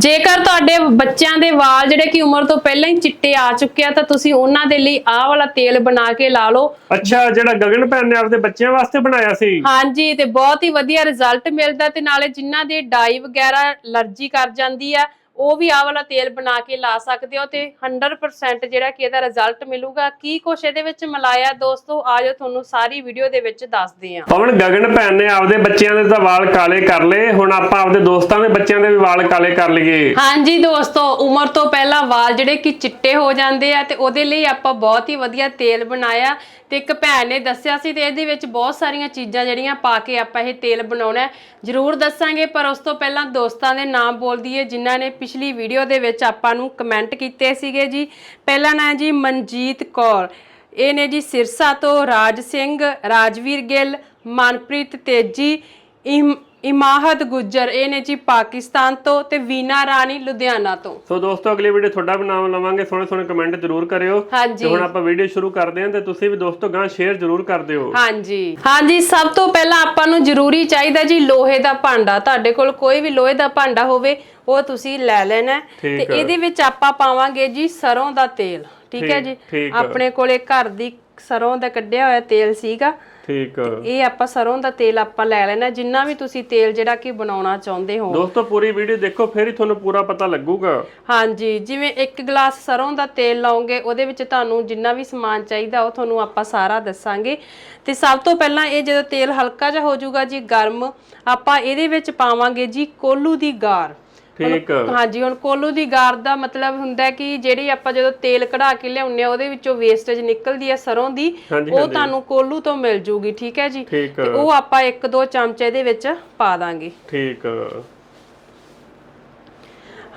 ਜੇਕਰ ਤੁਹਾਡੇ ਬੱਚਿਆਂ ਦੇ ਵਾਲ ਜਿਹੜੇ ਕਿ ਉਮਰ ਤੋਂ ਪਹਿਲਾਂ ਹੀ ਚਿੱਟੇ ਆ ਚੁੱਕੇ ਆ ਤਾਂ ਤੁਸੀਂ ਉਹਨਾਂ ਦੇ ਲਈ ਆਹ ਵਾਲਾ ਤੇਲ ਬਣਾ ਕੇ ਲਾ ਲਓ। ਅੱਛਾ ਜਿਹੜਾ ਗਗਨ ਭੈਣ ਨੇ ਆਪਦੇ ਬੱਚਿਆਂ ਵਾਸਤੇ ਬਣਾਇਆ ਸੀ। ਹਾਂਜੀ ਤੇ ਬਹੁਤ ਹੀ ਵਧੀਆ ਰਿਜ਼ਲਟ ਮਿਲਦਾ ਤੇ ਨਾਲੇ ਜਿਨ੍ਹਾਂ ਦੇ ਡਾਈ ਵਗੈਰਾ ਅਲਰਜੀ ਕਰ ਜਾਂਦੀ ਆ ਉਹ ਵੀ ਆਹ ਵਾਲਾ ਤੇਲ ਬਣਾ ਕੇ ਲਾ ਸਕਦੇ ਹੋ ਤੇ 100% ਜਿਹੜਾ ਕਿ ਇਹਦਾ ਰਿਜ਼ਲਟ ਮਿਲੂਗਾ। ਕੀ ਕੁਛ ਇਹਦੇ ਵਿੱਚ ਮਿਲਾਇਆ? ਦੋਸਤੋ ਆਜੋ ਤੁਹਾਨੂੰ ਸਾਰੀ ਵੀਡੀਓ ਦੇ ਵਿੱਚ ਦੱਸਦੇ ਆ ਪਵਨ ਗਗਨ ਭੈਣ ਨੇ ਆਪਦੇ ਬੱਚਿਆਂ ਦੇ ਤਾਂ ਵਾਲ ਕਾਲੇ ਕਰ ਲਏ। ਹੁਣ ਆਪਾਂ ਆਪਦੇ ਦੋਸਤਾਂ ਦੇ ਬੱਚਿਆਂ ਦੇ ਵੀ ਵਾਲ ਕਾਲੇ ਕਰ ਲਈਏ। ਹਾਂਜੀ ਦੋਸਤੋ ਉਮਰ ਤੋਂ ਪਹਿਲਾਂ ਵਾਲ ਜਿਹੜੇ ਕਿ ਚਿੱਟੇ ਹੋ ਜਾਂਦੇ ਆ ਤੇ ਉਹਦੇ ਲਈ ਆਪਾਂ ਬਹੁਤ ਹੀ ਵਧੀਆ ਤੇਲ ਬਣਾਇਆ। ਤੇ ਇੱਕ ਭੈਣ ਨੇ ਦੱਸਿਆ ਸੀ ਤੇ ਇਹਦੇ ਵਿੱਚ ਬਹੁਤ ਸਾਰੀਆਂ ਚੀਜ਼ਾਂ ਜਿਹੜੀਆਂ ਪਾ ਕੇ ਆਪਾਂ ਇਹ ਤੇਲ ਬਣਾਉਣਾ ਜ਼ਰੂਰ ਦੱਸਾਂਗੇ ਪਰ ਉਸ ਤੋਂ ਪਹਿਲਾਂ ਦੋਸਤਾਂ ਦੇ ਨਾਮ ਬੋਲ ਦਈਏ ਜਿਨ੍ਹਾਂ ਨੇ ਪਿਛਲੀ ਵੀਡੀਓ ਦੇ ਵਿੱਚ ਆਪਾਂ ਨੂੰ ਕਮੈਂਟ ਕੀਤੇ ਸੀਗੇ ਜੀ। ਪਹਿਲਾ ਨਾਂ ਜੀ ਮਨਜੀਤ ਕੌਰ, ਇਹ ਨੇ ਜੀ ਸਿਰਸਾ ਤੋਂ ਰਾਜ ਸਿੰਘ, ਰਾਜਵੀਰ ਗਿੱਲ, ਮਨਪ੍ਰੀਤ ਤੇਜੀ, ਇਮ- ਇਮਾਹਤ ਗੁੱਜਰ ਇਹ ਨੇ ਜੀ ਪਾਕਿਸਤਾਨ ਤੋਂ ਤੇ ਵੀਨਾ ਰਾਣੀ ਲੁਧਿਆਣਾ ਤੋਂ। ਸੋ ਦੋਸਤੋ ਅਗਲੀ ਵੀਡੀਓ ਤੁਹਾਡਾ ਵੀ ਨਾਮ ਲਵਾਂਗੇ। ਸੋਹਣੇ ਸੋਹਣੇ ਕਮੈਂਟ ਜ਼ਰੂਰ ਕਰਿਓ। ਤੇ ਹੁਣ ਆਪਾਂ ਵੀਡੀਓ ਸ਼ੁਰੂ ਕਰਦੇ ਹਾਂ ਤੇ ਤੁਸੀਂ ਵੀ ਦੋਸਤੋ ਗਾਂ ਸ਼ੇਅਰ ਜ਼ਰੂਰ ਕਰ ਦਿਓ। ਹਾਂਜੀ। ਹਾਂਜੀ ਸਭ ਤੋਂ ਪਹਿਲਾਂ ਆਪਾਂ ਨੂੰ ਜ਼ਰੂਰੀ ਚਾਹੀਦਾ ਜੀ ਲੋਹੇ ਦਾ ਭਾਂਡਾ। ਤੁਹਾਡੇ ਕੋਲ ਕੋਈ ਵੀ ਲੋਹੇ ਦਾ ਭਾਂਡਾ ਹੋਵੇ ਉਹ ਤੁਸੀਂ ਲੈ ਲੈਣਾ। ਤੇ। ਇਹਦੇ ਵਿੱਚ ਆਪਾਂ ਪਾਵਾਂਗੇ ਜੀ ਸਰੋਂ ਦਾ ਤੇਲ। ਠੀਕ ਹੈ ਜੀ। ਆਪਣੇ ਕੋਲੇ ਘਰ ਦੀ ਸਰੋਂ ਦਾ ਕੱਢਿਆ ਹੋਇਆ ਤੇਲ ਸੀਗਾ। ਠੀਕ। ਇਹ ਆਪਾਂ ਸਰੋਂ ਦਾ ਤੇਲ ਆਪਾਂ ਲੈ ਲੈਣਾ ਜਿੰਨਾ ਵੀ ਤੁਸੀਂ ਤੇਲ ਜਿਹੜਾ ਕਿ ਬਣਾਉਣਾ ਚਾਹੁੰਦੇ ਹੋ। ਦੋਸਤੋ ਪੂਰੀ ਵੀਡੀਓ ਦੇਖੋ ਫਿਰ ਹੀ ਤੁਹਾਨੂੰ ਪੂਰਾ ਪਤਾ ਲੱਗੂਗਾ। ਹਾਂਜੀ ਜਿਵੇਂ ਇੱਕ ਗਲਾਸ ਸਰੋਂ ਦਾ ਤੇਲ ਲਾਓਗੇ ਉਹਦੇ ਵਿੱਚ ਤੁਹਾਨੂੰ ਜਿੰਨਾ ਵੀ ਸਮਾਨ ਚਾਹੀਦਾ ਉਹ ਤੁਹਾਨੂੰ ਆਪਾਂ ਸਾਰਾ ਦੱਸਾਂਗੇ। ਤੇ ਸਭ ਤੋਂ ਪਹਿਲਾਂ ਇਹ ਜਦੋਂ ਤੇਲ ਹਲਕਾ ਜਿਹਾ ਹੋ ਜਾਊਗਾ ਜੀ ਗਰਮ ਆਪਾਂ ਇਹਦੇ ਵਿੱਚ ਪਾਵਾਂਗੇ ਜੀ ਕੋਲੂ ਦੀ ਗਾਰ। ਠੀਕ ਹਾਂਜੀ ਹੁਣ ਕੋਲੂ ਦੀ ਗਾਰ ਦਾ ਮਤਲਬ ਹੁੰਦਾ ਕਿ ਜਿਹੜੀ ਆਪਾਂ ਜਦੋਂ ਤੇਲ ਕਢਾ ਕੇ ਲਿਆਉਂਦੇ ਆ ਉਹਦੇ ਵਿੱਚੋਂ ਵੇਸਟੇਜ ਨਿਕਲਦੀ ਹੈ ਸਰੋਂ ਦੀ ਉਹ। ਤੁਹਾਨੂੰ ਕੋਲੂ ਤੋਂ ਮਿਲ ਜੂਗੀ ਠੀਕ ਹੈ ਜੀ? ਤੇ ਉਹ ਆਪਾਂ ਇੱਕ ਦੋ ਚਮਚੇ ਦੇ ਵਿੱਚ ਪਾ ਦਾਂਗੇ। ਠੀਕ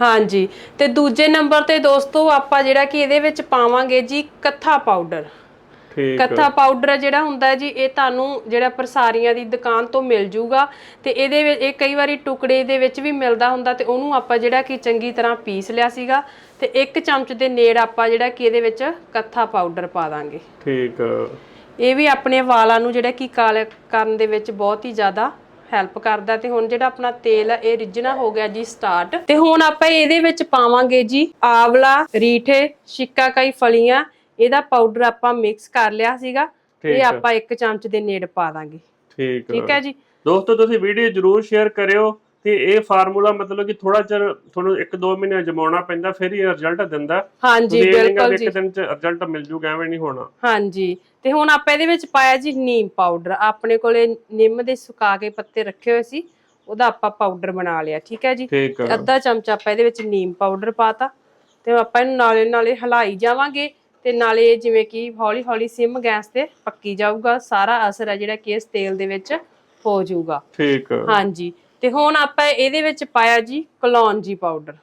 ਹਾਂਜੀ ਤੇ ਦੂਜੇ ਨੰਬਰ ਤੇ ਦੋਸਤੋ ਆਪਾਂ ਜਿਹੜਾ ਕਿ ਇਹਦੇ ਵਿੱਚ ਪਾਵਾਂਗੇ ਜੀ ਕੱਥਾ ਪਾਊਡਰ ਠੀਕ। ਕੱਥਾ ਪਾਊਡਰ ਜਿਹੜਾ ਹੁੰਦਾ ਹੈ ਜੀ ਇਹ ਤੁਹਾਨੂੰ ਜਿਹੜਾ ਪ੍ਰਸਾਰੀਆਂ ਦੀ ਦੁਕਾਨ ਤੋਂ ਮਿਲ ਜੂਗਾ ਤੇ ਇਹਦੇ ਵਿੱਚ ਇਹ ਕਈ ਵਾਰੀ ਟੁਕੜੇ ਦੇ ਵਿੱਚ ਵੀ ਮਿਲਦਾ ਹੁੰਦਾ ਤੇ ਉਹਨੂੰ ਆਪਾਂ ਜਿਹੜਾ ਕਿ ਚੰਗੀ ਤਰ੍ਹਾਂ ਪੀਸ ਲਿਆ ਸੀਗਾ ਤੇ ਇੱਕ ਚਮਚ ਦੇ ਨੇੜ ਆਪਾਂ ਜਿਹੜਾ ਕਿ ਇਹਦੇ ਵਿੱਚ ਕੱਥਾ ਪਾਊਡਰ ਪਾ ਦਾਂਗੇ। ਠੀਕ। ਇਹ ਵੀ ਆਪਣੇ ਵਾਲਾਂ ਨੂੰ ਜਿਹੜਾ ਕਿ ਕਾਲੇ ਕਰਨ ਦੇ ਵਿੱਚ ਬਹੁਤ ਹੀ ਜ਼ਿਆਦਾ ਹੈਲਪ ਕਰਦਾ ਤੇ ਹੁਣ ਜਿਹੜਾ ਆਪਣਾ ਤੇਲ ਹੈ ਇਹ ਰਿੱਝਣਾ ਹੋ ਗਿਆ ਜੀ ਸਟਾਰਟ ਤੇ ਹੁਣ ਆਪਾਂ ਇਹਦੇ ਵਿੱਚ ਪਾਵਾਂਗੇ ਜੀ ਆਵਲਾ ਰੀਠੇ ਸ਼ਿਕਾਕਾਈ ਫਲੀਆਂ ਇਹਦਾ ਪਾਊਡਰ ਆਪਾਂ ਮਿਕਸ ਕਰ ਲਿਆ ਸੀਗਾ ਇਹ ਆ। ਆਪਾਂ ਇੱਕ ਚਮਚ ਦੇ ਨੇੜ ਪਾ ਦਾਂਗੇ। ਠੀਕ ਠੀਕ ਹੈ ਜੀ? ਦੋਸਤੋ ਤੁਸੀਂ ਵੀਡੀਓ ਜਰੂਰ ਸ਼ੇਅਰ ਕਰਿਓ ਤੇ ਇਹ ਫਾਰਮੂਲਾ ਮਤਲਬ ਕਿ ਥੋੜਾ ਚਿਰ ਤੁਹਾਨੂੰ 1-2 ਮਹੀਨੇ ਜਮਾਉਣਾ ਪੈਂਦਾ ਫਿਰ ਹੀ ਰਿਜ਼ਲਟ ਦਿੰਦਾ। ਹਾਂਜੀ ਬਿਲਕੁਲ ਜੀ। ਇੱਕ ਦਿਨ ਚ ਰਿਜ਼ਲਟ ਮਿਲ ਜੂਗਾ ਐਵੇਂ ਨਹੀਂ ਹੋਣਾ। ਹਾਂਜੀ। ਤੇ ਹੁਣ ਆਪਾਂ ਇਹਦੇ ਵਿੱਚ ਪਾਇਆ ਜੀ ਨੀਮ ਪਾਊਡਰ ਆਪਣੇ ਕੋਲੇ ਨਿੰਮ ਦੇ ਸੁਕਾ ਕੇ ਪੱਤੇ ਰੱਖੇ ਹੋਏ ਸੀ ਉਹਦਾ ਆਪਾਂ ਪਾਊਡਰ ਬਣਾ ਲਿਆ ਠੀਕ ਹੈ ਜੀ? ਤੇ ਅੱਧਾ ਚਮਚਾ ਆਪਾਂ ਇਹਦੇ ਵਿੱਚ ਨੀਮ ਪਾਊਡਰ ਪਾਤਾ ਤੇ ਆਪਾਂ ਇਹਨੂੰ ਨਾਲੇ ਨਾਲੇ ਹਿਲਾਈ ਜਾਵਾਂਗੇ। ਤੇ ਨਾਲੇ ਜਿਵੇਂ ਕਿ ਹੌਲੀ ਹੌਲੀ ਸਿਮ ਗੈਸ ਤੇ ਪੱਕੀ ਜਾਊਗਾ ਸਾਰਾ ਅਸਰ ਹੈ ਜਿਹੜਾ ਕਿ ਇਸ ਤੇਲ ਦੇ ਵਿੱਚ ਹੋ ਜਾਊਗਾ। ਠੀਕ। ਹਾਂਜੀ। ਤੇ ਹੁਣ ਆਪਾਂ ਇਹਦੇ ਵਿੱਚ ਪਾਇਆ ਜੀ ਕਲੌਂਜੀ ਪਾਊਡਰ।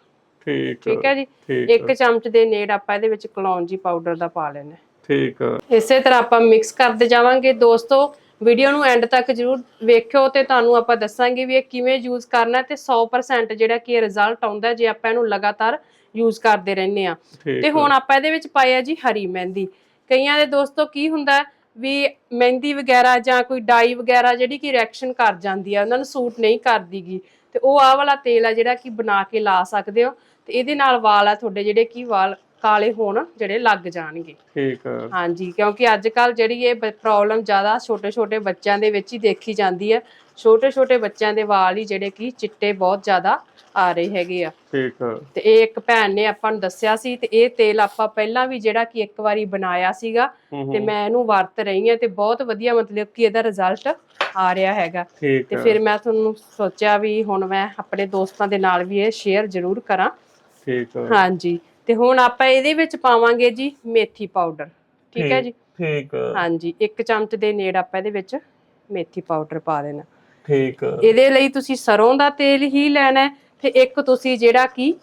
ਠੀਕ। ਠੀਕ ਹੈ ਜੀ? ਇੱਕ ਚਮਚ ਦੇ ਨੇੜ ਆਪਾਂ ਇਹਦੇ ਵਿੱਚ ਕਲੌਂਜੀ ਪਾਊਡਰ ਦਾ ਪਾ ਲੈਣਾ ਠੀਕ। ਇਸੇ ਤਰ੍ਹਾਂ ਆਪਾਂ ਮਿਕਸ ਕਰਦੇ ਜਾਵਾਂਗੇ। ਦੋਸਤੋ ਵੀਡੀਓ ਨੂੰ ਐਂਡ ਤੱਕ ਜਰੂਰ ਵੇਖਿਓ ਤੇ ਤੁਹਾਨੂੰ ਆਪਾਂ ਦੱਸਾਂਗੇ ਵੀ ਇਹ ਕਿਵੇਂ ਯੂਜ਼ ਕਰਨਾ ਤੇ 100% ਜਿਹੜਾ ਕਿ ਰਿਜ਼ਲਟ ਆਉਂਦਾ ਜੇ ਆਪਾਂ ਇਹਨੂੰ ਲਗਾਤਾਰ ਯੂਜ਼ ਕਰਦੇ ਰਹਿੰਦੇ ਆ ਤੇ ਹੁਣ ਆਪਾਂ ਇਹਦੇ ਵਿੱਚ ਪਾਇਆ ਜੀ ਹਰੀ ਮਹਿੰਦੀ। ਕਈਆਂ ਦੇ ਦੋਸਤੋ ਕੀ ਹੁੰਦਾ ਵੀ ਮਹਿੰਦੀ ਵਗੈਰਾ ਜਾਂ ਕੋਈ ਡਾਈ ਵਗੈਰਾ ਜਿਹੜੀ ਕਿ ਰਿਐਕਸ਼ਨ ਕਰ ਜਾਂਦੀ ਆ ਉਹਨਾਂ ਨੂੰ ਸੂਟ ਨਹੀਂ ਕਰਦੀਗੀ। ਤੇ ਉਹ ਆਹ ਵਾਲਾ ਤੇਲ ਆ ਜਿਹੜਾ ਕਿ ਬਣਾ ਕੇ ਲਾ ਸਕਦੇ ਹੋ। ਤੇ ਇਹਦੇ ਨਾਲ ਵਾਲ ਆ ਤੁਹਾਡੇ ਜਿਹੜੇ ਕਿ ਵਾਲ ਕਾਲੇ ਹੋਣ ਜਿਹੜੇ ਲੱਗ ਜਾਣਗੇ। ਠੀਕ ਹਾਂਜੀ ਕਿਉਂਕਿ ਅੱਜ ਕੱਲ ਜਿਹੜੀ ਇਹ ਪ੍ਰੋਬਲਮ ਜ਼ਿਆਦਾ ਛੋਟੇ ਛੋਟੇ ਬੱਚਿਆਂ ਦੇ ਵਿੱਚ ਹੀ ਦੇਖੀ ਜਾਂਦੀ ਹੈ। ਛੋਟੇ ਛੋਟੇ ਬੱਚਿਆਂ ਦੇ ਵਾਲ ਹੀ ਜਿਹੜੇ ਕਿ ਚਿੱਟੇ ਬਹੁਤ ਜ਼ਿਆਦਾ ਆ ਰਹੇ ਹੈਗੇ ਆ। ਠੀਕ ਤੇ ਇਹ ਇੱਕ ਭੈਣ ਨੇ ਆਪਾਂ ਨੂੰ ਦੱਸਿਆ ਸੀ ਤੇ ਇਹ ਤੇਲ ਆਪਾਂ ਪਹਿਲਾਂ ਵੀ ਜਿਹੜਾ ਕਿ ਇੱਕ ਵਾਰੀ ਬਣਾਇਆ ਸੀਗਾ ਤੇ ਮੈਂ ਇਹਨੂੰ ਵਰਤ ਰਹੀ ਹਾਂ ਤੇ ਬਹੁਤ ਵਧੀਆ ਮਤਲਬ ਕਿ ਇਹਦਾ ਰਿਜ਼ਲਟ ਆ ਰਿਹਾ ਹੈਗਾ। ਤੇ ਫਿਰ ਮੈਂ ਤੁਹਾਨੂੰ ਸੋਚਿਆ ਵੀ ਹੁਣ ਮੈਂ ਆਪਣੇ ਦੋਸਤਾਂ ਦੇ ਨਾਲ ਵੀ ਇਹ ਸ਼ੇਅਰ ਜ਼ਰੂਰ ਕਰਾਂ। ਠੀਕ ਹਾਂਜੀ। ਤੇ ਹੁਣ ਆਪਾਂ ਇਹਦੇ ਵਿੱਚ ਪਾਵਾਂਗੇ ਜੀ ਮੇਥੀ ਪਾਊਡਰ ਠੀਕ ਹੈ ਜੀ? ਠੀਕ। ਹਾਂਜੀ ਇੱਕ ਚਮਚ ਦੇ ਨੇੜ ਆਪਾਂ ਇਹਦੇ ਵਿੱਚ ਮੇਥੀ ਪਾਊਡਰ ਪਾ ਦੇਣਾ। ਠੀਕ। ਇਹਦੇ ਲਈ ਤੁਸੀਂ ਸਰੋਂ ਦਾ ਤੇਲ ਹੀ ਲੈਣਾ ਤੇ ਇੱਕ ਤੁਸੀਂ ਜਿਹੜਾ ਕਿ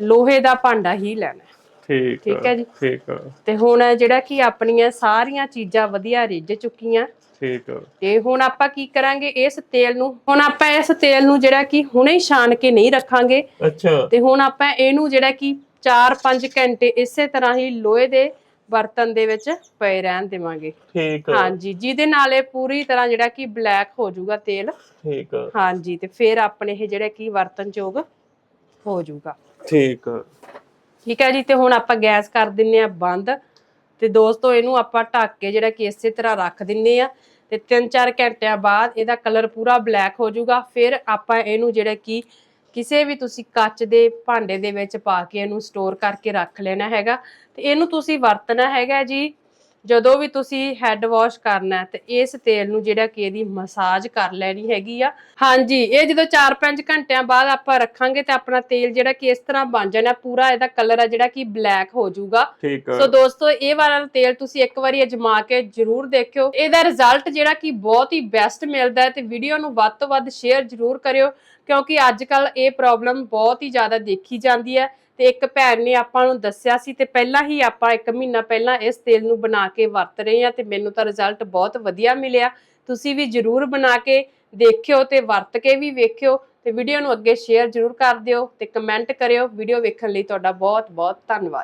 ਲੋਹੇ ਦਾ ਭਾਂਡਾ ਹੀ ਲੈਣਾ। ਠੀਕ। ਠੀਕ ਹੈ ਜੀ। ਠੀਕ। ਤੇ ਹੁਣ ਜਿਹੜਾ ਕਿ ਆਪਣੀਆਂ ਸਾਰੀਆਂ ਚੀਜ਼ਾਂ ਵਧੀਆ ਰਿੱਝ ਚੁੱਕੀਆਂ। ਠੀਕ। ਤੇ ਹੁਣ ਆਪਾਂ ਕੀ ਕਰਾਂਗੇ ਇਸ ਤੇਲ ਨੂੰ? ਹੁਣ ਆਪਾਂ ਇਸ ਤੇਲ ਨੂੰ ਜਿਹੜਾ ਕਿ ਹੁਣੇ ਛਾਣ ਕੇ ਨਹੀਂ ਰੱਖਾਂਗੇ। ਅੱਛਾ। ਤੇ ਹੁਣ ਆਪਾਂ ਇਹਨੂੰ ਜਿਹੜਾ ਕਿ 4-5 ਘੰਟੇ ਇਸੇ ਤਰ੍ਹਾਂ ਹੀ ਲੋਹੇ ਦੇ ਬਰਤਨ ਦੇ ਵਿੱਚ ਪਏ ਰਹਿਣ ਦੇਵਾਂਗੇ। ਠੀਕ। ਹਾਂਜੀ ਜਿਹਦੇ ਨਾਲ ਇਹ ਪੂਰੀ ਤਰ੍ਹਾਂ ਜਿਹੜਾ ਕਿ ਬਲੈਕ ਹੋ ਜਾਊਗਾ ਤੇਲ। ਠੀਕ। ਹਾਂਜੀ ਤੇ ਫਿਰ ਆਪਣੇ ਇਹ ਜਿਹੜਾ ਕਿ ਵਰਤਨਯੋਗ ਹੋ ਜਾਊਗਾ। ਠੀਕ। ਠੀਕ ਹੈ ਜੀ ਤੇ ਹੁਣ ਆਪਾਂ ਗੈਸ ਕਰ ਦਿੰਨੇ ਆ ਬੰਦ। ਤੇ ਦੋਸਤੋ ਇਹਨੂੰ ਆਪਾਂ ਢੱਕ ਕੇ ਜਿਹੜਾ ਕਿ ਇਸੇ ਤਰ੍ਹਾਂ ਰੱਖ ਦਿੰਨੇ ਆ। ਤੇ 3-4 ਘੰਟਿਆਂ ਬਾਅਦ ਇਹਦਾ ਕਲਰ ਪੂਰਾ ਬਲੈਕ ਹੋ ਜਾਊਗਾ। ਫਿਰ ਆਪਾਂ ਇਹਨੂੰ ਜਿਹੜਾ ਕਿ ਕਿਸੇ ਵੀ ਤੁਸੀਂ ਕੱਚ ਦੇ ਭਾਂਡੇ ਦੇ ਵਿੱਚ ਪਾ ਕੇ ਇਹਨੂੰ ਸਟੋਰ ਕਰਕੇ ਰੱਖ ਲੈਣਾ ਹੈਗਾ ਤੇ ਇਹਨੂੰ ਤੁਸੀਂ ਵਰਤਣਾ ਹੈਗਾ ਜੀ ਜਦੋਂ ਵੀ ਤੁਸੀਂ ਹੈੱਡ ਵਾਸ਼ ਕਰਨਾ ਹੈ ਤੇ ਇਸ ਤੇਲ ਨੂੰ ਜਿਹੜਾ ਕਿ ਇਹਦੀ ਮਸਾਜ ਕਰ ਲੈਣੀ ਹੈਗੀ ਆ। ਹਾਂਜੀ ਇਹ ਜਦੋਂ 4-5 ਘੰਟਿਆਂ ਬਾਅਦ ਆਪਾਂ ਰੱਖਾਂਗੇ ਤੇ ਆਪਣਾ ਤੇਲ ਜਿਹੜਾ ਕਿ ਇਸ ਤਰ੍ਹਾਂ ਬਣ ਜਾਣਾ ਪੂਰਾ ਇਹਦਾ ਕਲਰ ਆ ਜਿਹੜਾ ਕਿ ਬਲੈਕ ਹੋ ਜਾਊਗਾ। ਸੋ ਦੋਸਤੋ ਇਹ ਵਾਲਾ ਤੇਲ ਤੁਸੀਂ ਇੱਕ ਵਾਰੀ ਅਜਮਾ ਕੇ ਜਰੂਰ ਦੇਖਿਓ। ਇਹਦਾ ਰਿਜ਼ਲਟ ਜਿਹੜਾ ਕਿ ਬਹੁਤ ਹੀ ਬੈਸਟ ਮਿਲਦਾ ਹੈ ਤੇ ਵੀਡੀਓ ਨੂੰ ਵੱਧ ਤੋਂ ਵੱਧ ਸ਼ੇਅਰ ਜਰੂਰ ਕਰਿਓ ਕਿਉਂਕਿ ਅੱਜ ਕੱਲ ਇਹ ਪ੍ਰੋਬਲਮ ਬਹੁਤ ਹੀ ਜ਼ਿਆਦਾ ਦੇਖੀ ਜਾਂਦੀ ਹੈ। ਤੇ ਇੱਕ ਭੈਣ ਨੇ ਆਪਾਂ ਨੂੰ ਦੱਸਿਆ ਸੀ ਤੇ ਪਹਿਲਾਂ ਹੀ ਆਪਾਂ ਇੱਕ ਮਹੀਨਾ ਪਹਿਲਾਂ ਇਸ ਤੇਲ ਨੂੰ ਬਣਾ ਕੇ ਵਰਤ ਰਹੇ ਹਾਂ ਤੇ ਮੈਨੂੰ ਤਾਂ ਰਿਜ਼ਲਟ ਬਹੁਤ ਵਧੀਆ ਮਿਲਿਆ। ਤੁਸੀਂ ਵੀ ਜਰੂਰ ਬਣਾ ਕੇ ਦੇਖਿਓ ਤੇ ਵਰਤ ਕੇ ਵੀ ਵੇਖਿਓ ਤੇ ਵੀਡੀਓ ਨੂੰ ਅੱਗੇ ਸ਼ੇਅਰ ਜਰੂਰ ਕਰ ਦਿਓ ਤੇ ਕਮੈਂਟ ਕਰਿਓ। ਵੀਡੀਓ ਵੇਖਣ ਲਈ ਤੁਹਾਡਾ ਬਹੁਤ ਬਹੁਤ ਧੰਨਵਾਦ।